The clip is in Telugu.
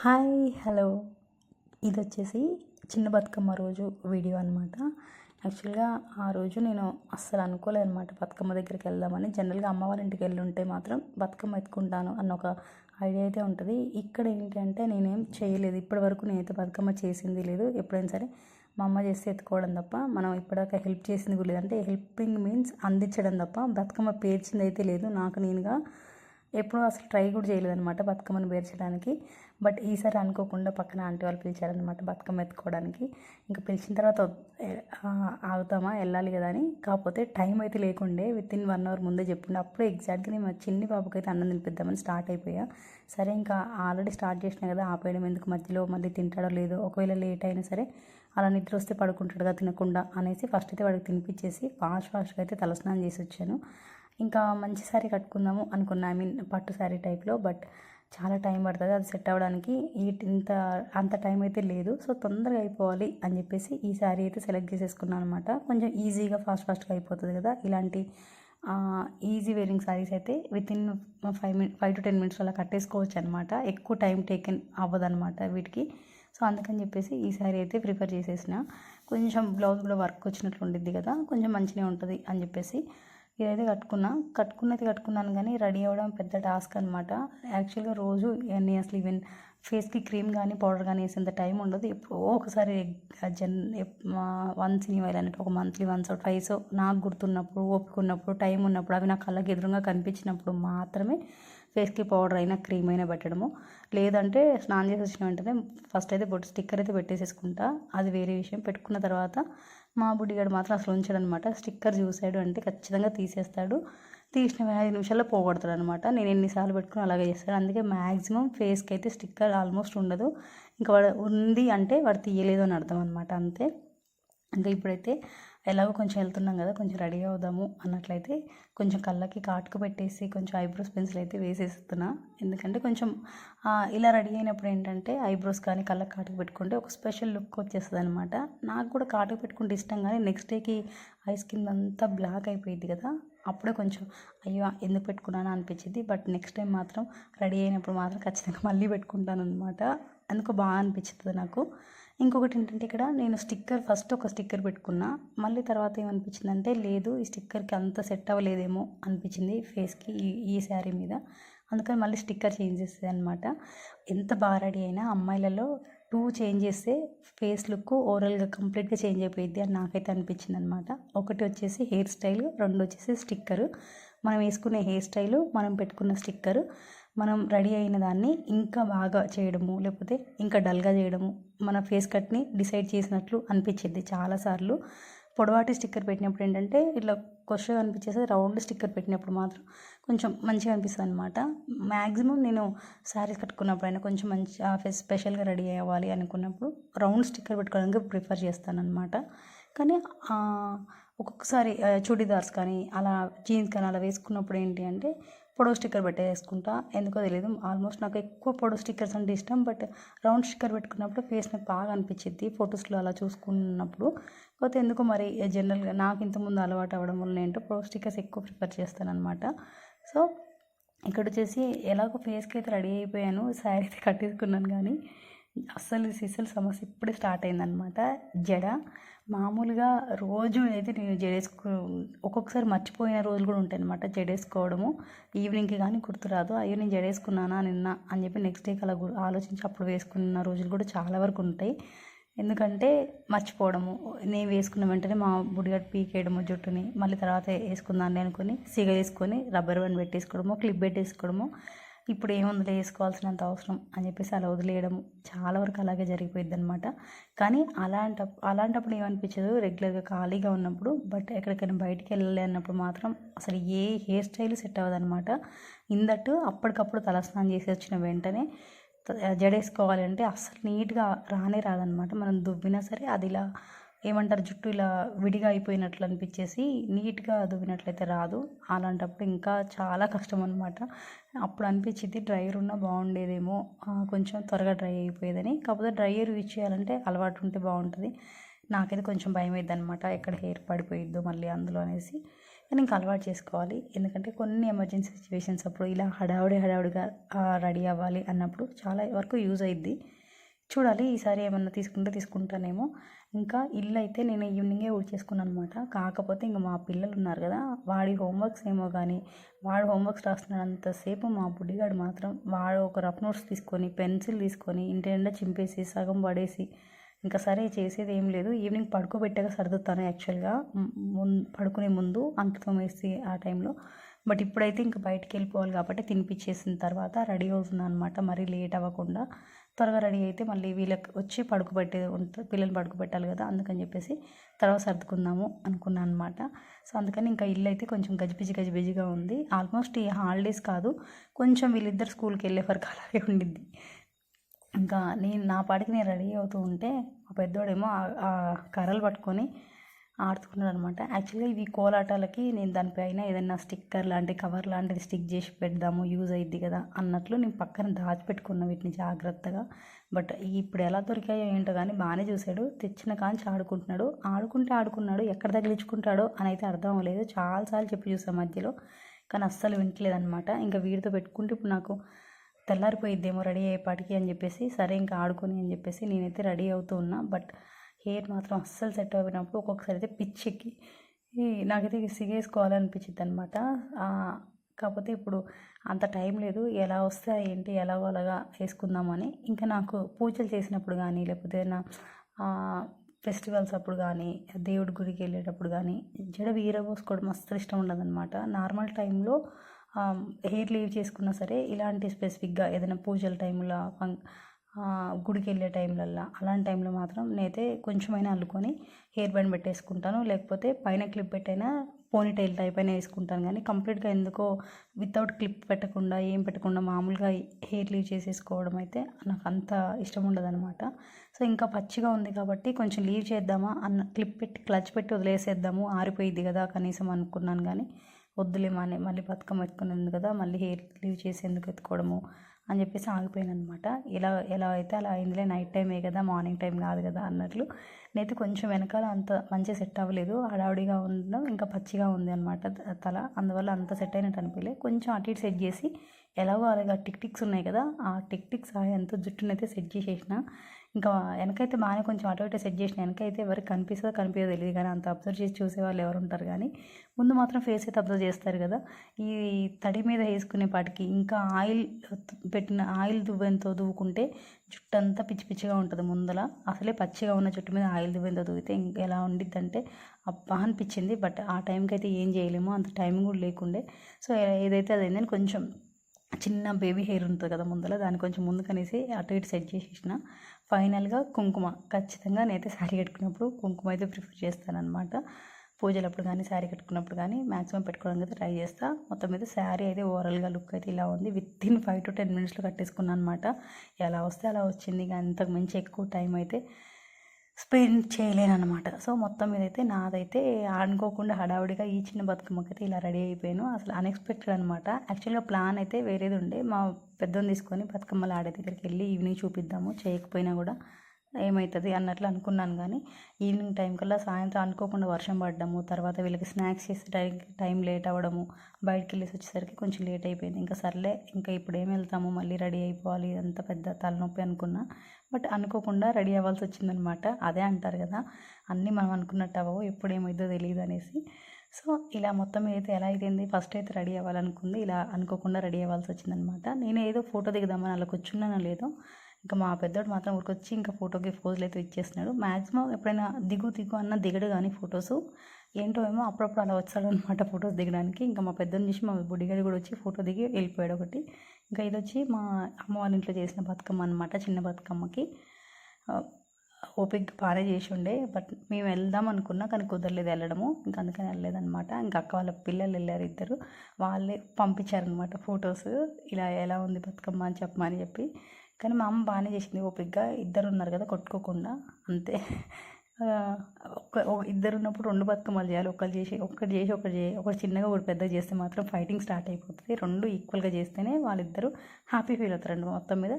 Hi hello. ఇది వచ్చేసి చిన్న బతుకమ్మ రోజు వీడియో అనమాట యాక్చువల్గా ఆ రోజు నేను అస్సలు అనుకోలేదు అనమాట బతుకమ్మ దగ్గరికి వెళ్దామని. జనరల్గా అమ్మ వాళ్ళ ఇంటికి వెళ్ళి ఉంటే మాత్రం బతుకమ్మ ఎత్తుకుంటాను అన్న ఒక ఐడియా అయితే ఉంటుంది. ఇక్కడ ఏంటంటే నేనేం చేయలేదు. ఇప్పటి వరకు నేనైతే బతుకమ్మ చేసింది లేదు. ఎప్పుడైనా సరే మా అమ్మ చేస్తే ఎత్తుకోవడం తప్ప మనం ఇప్పటిదాకా హెల్ప్ చేసింది కూడా లేదంటే హెల్పింగ్ మీన్స్ అందించడం తప్ప బతుకమ్మ పేర్చింది అయితే లేదు. నాకు నేనుగా ఎప్పుడూ అసలు ట్రై కూడా చేయలేదన్నమాట బతుకమ్మను పేర్చడానికి. బట్ ఈసారి అనుకోకుండా పక్కన ఆంటీ వాళ్ళు పిలిచారనమాట బతుకమ్మ ఎత్తుకోవడానికి. ఇంకా పిలిచిన తర్వాత ఆగుతామా వెళ్ళాలి కదా అని. కాకపోతే టైం అయితే లేకుండే విత్ ఇన్ వన్ అవర్ ముందే చెప్పిండే. అప్పుడు ఎగ్జాక్ట్గా నేను మా చిన్ని బాబుకైతే అయితే అన్నం తినిపిద్దామని స్టార్ట్ అయిపోయా. సరే ఇంకా ఆల్రెడీ స్టార్ట్ చేసినా కదా ఆపేయడం ఎందుకు? మధ్యలో మళ్ళీ తింటాడో లేదో ఒకవేళ లేట్ అయినా సరే అలా నిద్ర వస్తే పడుకుంటాడుగా తినకుండా అనేసి ఫస్ట్ అయితే వాడికి తినిపించేసి ఫాస్ట్ ఫాస్ట్గా అయితే తలస్నానం చేసి వచ్చాను. ఇంకా మంచి శారీ కట్టుకుందాము అనుకున్నా. ఐ మీన్ పట్టు శారీ టైప్లో బట్ చాలా టైం పడుతుంది. అది సెట్ అవ్వడానికి ఈ ఇంత అంత టైం అయితే లేదు. సో తొందరగా అయిపోవాలి అని చెప్పేసి ఈ శారీ అయితే సెలెక్ట్ చేసేసుకున్నాను అనమాట కొంచెం ఈజీగా ఫాస్ట్ ఫాస్ట్గా అయిపోతుంది కదా. ఇలాంటి ఈజీ వేరింగ్ శారీస్ అయితే within five minute five to ten minutes అలా కట్టేసుకోవచ్చు అనమాట ఎక్కువ టైం టేకెన్ అవ్వదనమాట వీటికి. సో అందుకని చెప్పేసి ఈ శారీ అయితే ప్రిఫర్ చేసేసిన. కొంచెం బ్లౌజ్ కూడా వర్క్ వచ్చినట్లు ఉండిద్ది కదా. కొంచెం మంచిగా ఉంటుంది అని చెప్పేసి ఇదైతే కట్టుకున్నా. కట్టుకున్నది కట్టుకున్నాను కానీ రెడీ అవ్వడం పెద్ద టాస్క్ అనమాట యాక్చువల్గా రోజు నేను అసలు ఈవెన్ ఫేస్కి క్రీమ్ కానీ పౌడర్ కానీ వేసేంత టైం ఉండదు. ఎప్పుడో ఒకసారి జన్ వన్స్ ఇన్ వైల్ అన్నట్టు ఒక మంత్లీ వన్స్ ట్వైస్ నాకు గుర్తున్నప్పుడు ఓపిక ఉన్నప్పుడు టైం ఉన్నప్పుడు అవి నా కళ్ళకి ఎదురుగా కనిపించినప్పుడు మాత్రమే ఫేస్కి పౌడర్ అయినా క్రీమ్ అయినా పెట్టడము. లేదంటే స్నానం చేసి వచ్చిన వెంటనే ఫస్ట్ అయితే బొట్టు స్టిక్కర్ అయితే పెట్టేసేసుకుంటా. అది వేరే విషయం. పెట్టుకున్న తర్వాత మా బుడ్డిగాడు మాత్రం అసలు ఉంచాడు అనమాట స్టిక్కర్ చూసాడు అంటే ఖచ్చితంగా తీసేస్తాడు. తీసిన ఐదు నిమిషాల్లో పోగొడతాడు అనమాట నేను ఎన్నిసార్లు పెట్టుకుని అలాగే చేస్తాడు. అందుకే మ్యాక్సిమం ఫేస్కి అయితే స్టిక్కర్ ఆల్మోస్ట్ ఉండదు. ఇంకా వాడు ఉంది అంటే వాడు తీయలేదు అని అర్థం అనమాట. అంతే. ఇంకా ఇప్పుడైతే ఎలాగో కొంచెం వెళ్తున్నాం కదా కొంచెం రెడీ అవుదాము అన్నట్లయితే కొంచెం కళ్ళకి కాటుకు పెట్టేసి కొంచెం ఐబ్రోస్ పెన్సిల్ అయితే వేసేస్తున్నా. ఎందుకంటే కొంచెం ఇలా రెడీ అయినప్పుడు ఏంటంటే ఐబ్రోస్ కానీ కళ్ళకి కాటుకు పెట్టుకుంటే ఒక స్పెషల్ లుక్ వచ్చేస్తుంది అనమాట నాకు కూడా కాటుకు పెట్టుకుంటే ఇష్టం కానీ నెక్స్ట్ డేకి ఐ స్కిన్ అంతా బ్లాక్ అయిపోయింది కదా అప్పుడే కొంచెం అయ్యో ఎందుకు పెట్టుకున్నాను అనిపించింది బట్ నెక్స్ట్ టైం మాత్రం రెడీ అయినప్పుడు మాత్రం ఖచ్చితంగా మళ్ళీ పెట్టుకుంటాను అనమాట అందుకు బాగా అనిపించింది నాకు. ఇంకొకటి ఏంటంటే ఇక్కడ నేను స్టిక్కర్ ఫస్ట్ ఒక స్టిక్కర్ పెట్టుకున్నా మళ్ళీ తర్వాత ఏమనిపించిందంటే లేదు ఈ స్టిక్కర్కి అంత సెట్ అవ్వలేదేమో అనిపించింది ఫేస్కి ఈ ఈ శారీ మీద. అందుకని మళ్ళీ స్టిక్కర్ చేంజ్ చేస్తుంది అనమాట ఎంత బాగా రెడీ అయినా అమ్మాయిలలో టూ చేంజ్ చేస్తే ఫేస్ లుక్ ఓవరాల్గా కంప్లీట్గా చేంజ్ అయిపోయింది అని నాకైతే అనిపించింది అనమాట ఒకటి వచ్చేసి హెయిర్ స్టైల్ రెండు వచ్చేసి స్టిక్కర్. మనం వేసుకునే హెయిర్ స్టైలు మనం పెట్టుకున్న స్టిక్కర్. మనం రెడీ అయిన దాన్ని ఇంకా బాగా చేయడము లేకపోతే ఇంకా డల్గా చేయడము మన ఫేస్ కట్ని డిసైడ్ చేసినట్లు అనిపించింది చాలాసార్లు. పొడవాటి స్టిక్కర్ పెట్టినప్పుడు ఏంటంటే ఇట్లా కొత్తగా అనిపించేసి రౌండ్ స్టిక్కర్ పెట్టినప్పుడు మాత్రం కొంచెం మంచిగా అనిపిస్తుంది అనమాట మ్యాక్సిమం నేను శారీస్ కట్టుకున్నప్పుడైనా కొంచెం మంచి స్పెషల్గా రెడీ అవ్వాలి అనుకున్నప్పుడు రౌండ్ స్టిక్కర్ పెట్టుకోవడానికి ప్రిఫర్ చేస్తాను అనమాట కానీ ఒక్కొక్కసారి చుడీదార్స్ కానీ అలా జీన్స్ కానీ అలా వేసుకున్నప్పుడు ఏంటి అంటే పొడవు స్టిక్కర్ పెట్టేసుకుంటా. ఎందుకో తెలియదు ఆల్మోస్ట్ నాకు ఎక్కువ పొడవు స్టిక్కర్స్ అంటే ఇష్టం బట్ రౌండ్ స్టిక్కర్ పెట్టుకున్నప్పుడు ఫేస్ నాకు బాగా అనిపించింది ఫొటోస్లో అలా చూసుకున్నప్పుడు. కాకపోతే ఎందుకో మరి జనరల్గా నాకు ఇంతకుముందు అలవాటు అవ్వడం వల్ల ఏంటో పొడవు స్టిక్కర్స్ ఎక్కువ ప్రిఫర్ చేస్తాననమాట సో ఇక్కడ వచ్చేసి ఎలాగో ఫేస్కి అయితే రెడీ అయిపోయాను శారీ అయితే కట్టేసుకున్నాను కానీ. అస్సలు సిసలు సమస్య ఇప్పుడే స్టార్ట్ అయిందనమాట జడ. మామూలుగా రోజు అయితే నేను జడేసుకో ఒక్కొక్కసారి మర్చిపోయిన రోజులు కూడా ఉంటాయి అనమాట జడేసుకోవడము. ఈవినింగ్కి కానీ గుర్తురాదు. అయ్యో నేను జడేసుకున్నానా నిన్న అని చెప్పి నెక్స్ట్ డేకి అలా ఆలోచించి అప్పుడు వేసుకున్న రోజులు కూడా చాలా వరకు ఉంటాయి. ఎందుకంటే మర్చిపోవడము. నేను వేసుకున్న వెంటనే మా బుడిగడ్ పీకేయడము జుట్టుని. మళ్ళీ తర్వాత వేసుకుందాన్ని అనుకుని సిగ వేసుకొని రబ్బర్ బ్యాండ్ పెట్టేసుకోవడము క్లిప్ పెట్టేసుకోవడము. ఇప్పుడు ఏముందిలే వేసుకోవాల్సినంత అవసరం అని చెప్పేసి అలా వదిలేయడం చాలా వరకు అలాగే జరిగిపోయింది అనమాట కానీ అలాంట అలాంటప్పుడు ఏమనిపించదు రెగ్యులర్గా ఖాళీగా ఉన్నప్పుడు బట్ ఎక్కడికైనా బయటికి వెళ్ళాలి అన్నప్పుడు మాత్రం అసలు ఏ హెయిర్ స్టైల్ సెట్ అవ్వదనమాట ఇందట్టు అప్పటికప్పుడు తలస్నానం చేసి వచ్చిన వెంటనే త- జడేసుకోవాలి అంటే అస్సలు నీట్గా రానే రాదనమాట మనం దువ్వినా సరే అది ఇలా ఏమంటారు జుట్టు ఇలా విడిగా అయిపోయినట్లు అనిపించేసి నీట్గా దువ్వినట్లయితే రాదు. అలాంటప్పుడు ఇంకా చాలా కష్టం అనమాట అప్పుడు అనిపించింది డ్రైయర్ ఉన్నా బాగుండేదేమో కొంచెం త్వరగా డ్రై అయిపోయేదని. కాకపోతే డ్రైయర్ యూజ్ చేయాలంటే అలవాటు ఉంటే బాగుంటుంది. నాకైతే కొంచెం భయం అయింది అనమాట ఎక్కడ హెయిర్ పడిపోయిద్దో మళ్ళీ అందులో అనేసి. కానీ ఇంకా అలవాటు చేసుకోవాలి. ఎందుకంటే కొన్ని ఎమర్జెన్సీ సిచ్యువేషన్స్ అప్పుడు ఇలా హడావుడి హడావుడిగా రెడీ అవ్వాలి అన్నప్పుడు చాలా వరకు యూజ్ అయ్యిద్ది చూడాలి ఈసారి ఏమన్నా తీసుకుంటే తీసుకుంటానేమో. ఇంకా ఇల్లు అయితే నేను ఈవినింగే ఊడ్చేసుకున్నాను అనమాట కాకపోతే ఇంకా మా పిల్లలు ఉన్నారు కదా వాడి హోంవర్క్స్ ఏమో కానీ వాడు హోంవర్క్స్ రాస్తున్నంతసేపు మా బుడ్డిగాడు మాత్రం వాడు ఒక రఫ్ నోట్స్ తీసుకొని పెన్సిల్ తీసుకొని ఇంటి నిండా చింపేసి సగం పడేసి ఇంకా సరే చేసేది ఏం లేదు. ఈవినింగ్ పడుకోబెట్టాక సర్దుతాను యాక్చువల్గా. ముందు పడుకునే ముందు అంకితం వేసి ఆ టైంలో బట్ ఇప్పుడైతే ఇంకా బయటికి వెళ్ళిపోవాలి కాబట్టి తినిపించేసిన తర్వాత రెడీ అవుతున్నాను అనమాట మరీ లేట్ అవ్వకుండా. త్వరగా రెడీ అయితే మళ్ళీ వీళ్ళకి వచ్చి పడుకోబెట్టే ఉంటుంది పిల్లలు పడుకోబెట్టాలి కదా అందుకని చెప్పేసి తర్వాత సర్దుకుందాము అనుకున్నాను అనమాట సో అందుకని ఇంకా ఇల్లు అయితే కొంచెం గజిబిజి గజిబిజిగా ఉంది. ఆల్మోస్ట్ ఈ హాలిడేస్ కాదు కొంచెం వీళ్ళిద్దరు స్కూల్కి వెళ్ళే వరకు అలాగే ఉండిద్ది. ఇంకా నేను నా పాటికి నేను రెడీ అవుతూ ఉంటే మా పెద్దోడేమో ఆ కర్రలు పట్టుకొని ఆడుతున్నాను అనమాట యాక్చువల్గా ఇవి కోలాటాలకి నేను దానిపైన ఏదైనా స్టిక్కర్ లాంటి కవర్ లాంటిది స్టిక్ చేసి పెడదాము యూజ్ అయ్యిద్ది కదా అన్నట్లు నేను పక్కన దాచిపెట్టుకున్న వీటిని జాగ్రత్తగా. బట్ ఇప్పుడు ఎలా దొరికాయో ఏంటో కానీ బాగానే చూశాడు. తెచ్చిన కాంచి ఆడుకుంటున్నాడు. ఆడుకుంటే ఆడుకున్నాడు ఎక్కడ తగిలించుకుంటాడో అని అయితే అర్థం అవ్వలేదు. చాలాసార్లు చెప్పి చూసాం మధ్యలో కానీ అస్సలు వింటలేదనమాట ఇంకా వీడితో పెట్టుకుంటే ఇప్పుడు నాకు తెల్లారిపోయిద్దేమో రెడీ అయ్యేపాటికి అని చెప్పేసి సరే ఇంకా ఆడుకొని అని చెప్పేసి నేనైతే రెడీ అవుతూ ఉన్నా. బట్ హెయిర్ మాత్రం అస్సలు సెట్ అయిపోయినప్పుడు ఒక్కొక్కసారి అయితే పిచ్చికి నాకైతే సిగేసుకోవాలనిపించింది అనమాట కాకపోతే ఇప్పుడు అంత టైం లేదు ఎలా వస్తే ఏంటి ఎలా అలాగా వేసుకుందామని. ఇంకా నాకు పూజలు చేసినప్పుడు కానీ లేకపోతే నా ఫెస్టివల్స్ అప్పుడు కానీ దేవుడి గుడికి వెళ్ళేటప్పుడు కానీ జడ వీరబోసుకోవడం మస్తు ఇష్టం ఉండదన్నమాట. నార్మల్ టైంలో హెయిర్ లీవ్ చేసుకున్నా సరే ఇలాంటి స్పెసిఫిక్గా ఏదైనా పూజల టైంలో గుడికి వెళ్ళే టైంలల్లో. అలాంటి టైంలో మాత్రం నేనైతే కొంచెమైనా అల్లుకొని హెయిర్ బ్యాండ్ పెట్టేసుకుంటాను. లేకపోతే పైన క్లిప్ పెట్టైనా పోనీ టైల్ టైప్ అయినా వేసుకుంటాను. కానీ కంప్లీట్గా ఎందుకో వితౌట్ క్లిప్ పెట్టకుండా ఏం పెట్టకుండా మామూలుగా హెయిర్ లీవ్ చేసేసుకోవడం అయితే నాకు అంత ఇష్టం ఉండదనమాట సో ఇంకా పచ్చిగా ఉంది కాబట్టి కొంచెం లీవ్ చేద్దామా అన్న క్లిప్ పెట్టి క్లచ్ పెట్టి వదిలేసేద్దాము. ఆరిపోయింది కదా కనీసం అనుకున్నాను కానీ వద్దులే మళ్ళీ బతుకమ్మ ఎత్తుకునేందుకు కదా మళ్ళీ హెయిర్ లీవ్ చేసేందుకు ఎత్తుకోవడము. అని చెప్పేసి ఆగిపోయాను అనమాట ఎలా ఎలా అయితే అలా అయిందిలే నైట్ టైమే కదా మార్నింగ్ టైం కాదు కదా అన్నట్లు. నేనైతే కొంచెం వెనకాల అంత మంచిగా సెట్ అవ్వలేదు. హడావుడిగా ఉండడం ఇంకా పచ్చిగా ఉంది అనమాట తల. అందువల్ల అంత సెట్ అయినట్టు అనిపించలే. కొంచెం అటు ఇటు సెట్ చేసి ఎలాగో అలాగా టిక్ టిక్స్ ఉన్నాయి కదా ఆ టిక్ టిక్ సహాయంతో జుట్టునైతే సెట్ చేసేసిన. ఇంకా వెనకైతే బాగానే కొంచెం అటు ఇటు సెట్ చేసిన వెనకైతే ఎవరికి కనిపిస్తుందో కనిపించదో తెలియదు కానీ అంత అబ్జర్వ్ చేసి చూసే వాళ్ళు ఎవరు ఉంటారు కానీ ముందు మాత్రం ఫేస్ అయితే అబ్జర్వ్ చేస్తారు కదా. ఈ తడి మీద వేసుకునే పాటికి ఇంకా ఆయిల్ పెట్టిన ఆయిల్ దువ్వెంతో దువ్వుకుంటే జుట్టు అంతా పిచ్చి పిచ్చిగా ఉంటుంది ముందల. అసలే పచ్చిగా ఉన్న జుట్టు మీద ఆయిల్ దువ్వెంతో దువ్వితే ఇంకా ఎలా ఉండిద్దంటే అబ్బా అనిపించింది. బట్ ఆ టైంకి అయితే ఏం చేయలేము. అంత టైం కూడా లేకుండే. సో ఏదైతే అదైందని కొంచెం చిన్న బేబీ హెయిర్ ఉంటుంది కదా ముందర దాన్ని కొంచెం ముందుకనేసి అటు ఇటు సెట్ చేసేసిన. ఫైనల్గా కుంకుమ. ఖచ్చితంగా నేనైతే శారీ కట్టుకున్నప్పుడు కుంకుమ అయితే ప్రిఫర్ చేస్తానమాట పూజలప్పుడు కానీ శారీ కట్టుకున్నప్పుడు కానీ మ్యాక్సిమం పెట్టుకోవడానికి అయితే ట్రై చేస్తా. మొత్తం మీద శారీ అయితే ఓవరాల్గా లుక్ అయితే ఇలా ఉంది. Within five to ten మినిట్స్లో కట్టేసుకున్నాను అనమాట ఎలా వస్తే అలా వచ్చింది. కానీ అంతకు మించి ఎక్కువ టైం అయితే స్పెండ్ చేయలేను అనమాట సో మొత్తం మీద అయితే నాదైతే అనుకోకుండా హడావుడిగా ఈ చిన్న బతుకమ్మకి అయితే ఇలా రెడీ అయిపోయాను. అసలు అన్ఎక్స్పెక్టెడ్ అనమాట యాక్చువల్గా ప్లాన్ అయితే వేరేది ఉండే. మా పెద్దోని తీసుకొని బతుకమ్మలు ఆడే దగ్గరికి వెళ్ళి ఈవినింగ్ చూపిద్దాము. చేయకపోయినా కూడా ఏమవుతుంది అన్నట్లు అనుకున్నాను కానీ ఈవినింగ్ టైం కల్లా సాయంత్రం అనుకోకుండా వర్షం పడ్డము తర్వాత వీళ్ళకి స్నాక్స్ చేసే టైం టైం లేట్ అవ్వడము బయటికి వెళ్ళేసి వచ్చేసరికి కొంచెం లేట్ అయిపోయింది. ఇంకా సర్లే ఇంకా ఇప్పుడు ఏం వెళ్తాము మళ్ళీ రెడీ అయిపోవాలి అంత పెద్ద తలనొప్పి అనుకున్నా. బట్ అనుకోకుండా రెడీ అవ్వాల్సి వచ్చిందనమాట. అదే అంటారు కదా అన్నీ మనం అనుకున్నట్టు అవ్వవు ఎప్పుడు ఏమైందో తెలియదు అనేసి. సో ఇలా మొత్తం అయితే ఎలా అయిపోయింది ఫస్ట్ అయితే రెడీ అవ్వాలనుకుంది ఇలా అనుకోకుండా రెడీ అవ్వాల్సి వచ్చిందనమాట. నేను ఏదో ఫోటో దిగుదామని అలా కూర్చున్నానో లేదో ఇంకా మా పెద్దోడు మాత్రం ఊరికొచ్చి ఇంకా ఫోటోకి ఫోజులు అయితే ఇచ్చేస్తున్నాడు. మ్యాక్సిమం ఎప్పుడైనా దిగు దిగు అన్న దిగడు కానీ ఫొటోస్. ఏంటో ఏమో అప్పుడప్పుడు అలా వచ్చాడు అనమాట ఫొటోస్ దిగడానికి. ఇంకా మా పెద్దని చూసి మా బుడ్డిగాడి కూడా వచ్చి ఫోటో దిగి వెళ్ళిపోయాడు ఒకటి. ఇంకా ఇది వచ్చి మా అమ్మ వాళ్ళ ఇంట్లో చేసిన బతుకమ్మ అనమాట చిన్న బతుకమ్మకి. ఓపిక బాగానే చేసి ఉండే బట్ మేము వెళ్దాం అనుకున్నా కానీ కుదరలేదు వెళ్ళడము. ఇంకా అందుకని వెళ్ళలేదనమాట ఇంకా అక్క వాళ్ళ పిల్లలు వెళ్ళారు ఇద్దరు. వాళ్ళే పంపించారనమాట ఫొటోస్. ఇలా ఎలా ఉంది బతుకమ్మ అని చెప్పమని చెప్పి. కానీ మా అమ్మ బాగానే చేసింది ఓపికగా ఇద్దరు ఉన్నారు కదా కొట్టుకోకుండా. అంతే. ఒక్క ఇద్దరు ఉన్నప్పుడు రెండు బతుకమ్మలు చేయాలి. ఒకరు చేసి ఒకటి చేసి ఒకటి చేసి ఒకటి చిన్నగా ఒకటి పెద్దగా చేస్తే మాత్రం ఫైటింగ్ స్టార్ట్ అయిపోతుంది. రెండు ఈక్వల్గా చేస్తేనే వాళ్ళిద్దరూ హ్యాపీ ఫీల్ అవుతారండి మొత్తం మీద.